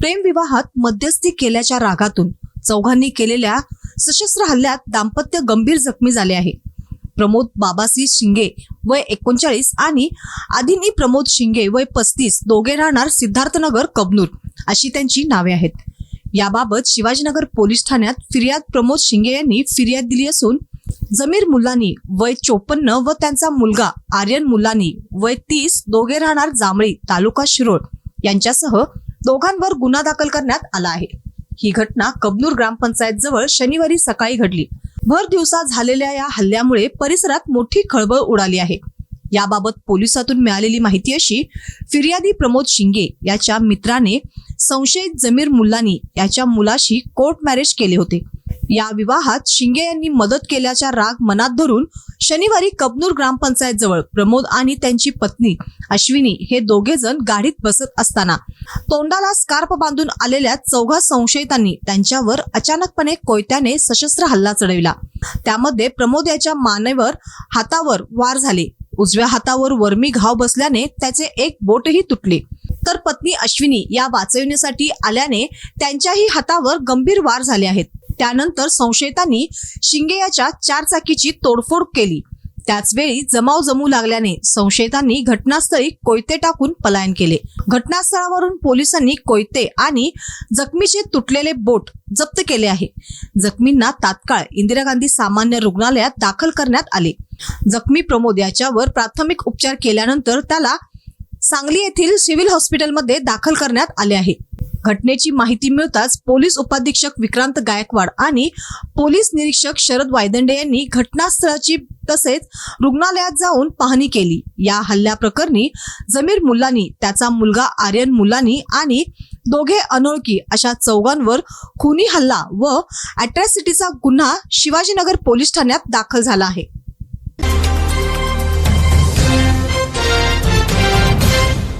प्रेमविवाहात मध्यस्थी केल्याच्या रागातून चौघांनी केलेल्या सशस्त्र हल्ल्यात दाम्पत्य गंभीर जखमी झाले आहे. प्रमोद बाबासी शिंगे वय एकोणचाळीस आणि आदिनी प्रमोद शिंगे वय पस्तीस दोघे राहणार सिद्धार्थनगर कबनूर अशी त्यांची नावे आहेत. याबाबत शिवाजीनगर पोलीस ठाण्यात फिर्याद प्रमोद शिंगे यांनी फिर्याद दिली असून जमीर मुलानी वय चोपन्न व त्यांचा मुलगा आर्यन मुलानी वय तीस दोघे राहणार जांभळी तालुका शिरोळ यांच्यासह दोघांवर गुन्हा दाखल करण्यात आला आहे. ही घटना कबनूर ग्रामपंचायत जवळ शनिवारी सकाळी घडली. भर दिवसा झालेल्या या हल्ल्यामुळे परिसरात मोठी खळबळ उडाली आहे. याबाबत पोलिसातून मिळालेली माहिती अशी फिर्यादी प्रमोद शिंगे याच्या मित्राने संशयित जमीर मुल्लानी याच्या मुलाशी कोर्ट मॅरेज केले होते. या विवाहात शिंगे यांनी मदत केल्याचा राग मनात धरून शनिवारी कबनूर ग्रामपंचायत जवळ प्रमोद आणि त्यांची पत्नी अश्विनी हे दोघे जण गाडीत बसत असताना तोंडाला स्कार्फ बांधून आलेल्या चौघा संशयितांनी त्यांच्यावर अचानकपणे कोयत्याने सशस्त्र हल्ला चढविला. त्यामध्ये प्रमोद याच्या मानेवर हातावर वार झाले. उजव्या हातावर वर्मी घाव बसल्याने त्याचे एक बोटही तुटले. तर पत्नी अश्विनी या वाचविण्यासाठी आल्याने त्यांच्याही हातावर गंभीर वार झाले आहेत. त्यानंतर संशयितांनी शिंगे याच्या चारचाकीची तोडफोड केली. त्याचवेळी जमाव जमू लागल्याने संशयितांनी घटनास्थळी कोयते टाकून पलायन केले. घटनास्थळावरून पोलिसांनी कोयते आणि जखमीचे तुटलेले बोट जप्त केले आहे. जखमींना तात्काळ इंदिरा गांधी सामान्य रुग्णालयात दाखल करण्यात आले. जखमी प्रमोद याच्यावर प्राथमिक उपचार केल्यानंतर त्याला सांगली येथील सिव्हिल हॉस्पिटलमध्ये दाखल करण्यात आले आहे. घटनेची माहिती मिळताच पोलीस उपाधीक्षक विक्रांत गायकवाड आणि पोलीस निरीक्षक शरद वायदंडे यांनी घटनास्थळाची तसेच रुग्णालयात जाऊन पाहणी केली. या हल्ल्याप्रकरणी जमीर मुलानी त्याचा मुलगा आर्यन मुलानी आणि दोघे अनोळखी अशा चौघांवर खुनी हल्ला व अट्रॅसिटीचा गुन्हा शिवाजीनगर पोलीस ठाण्यात दाखल झाला आहे.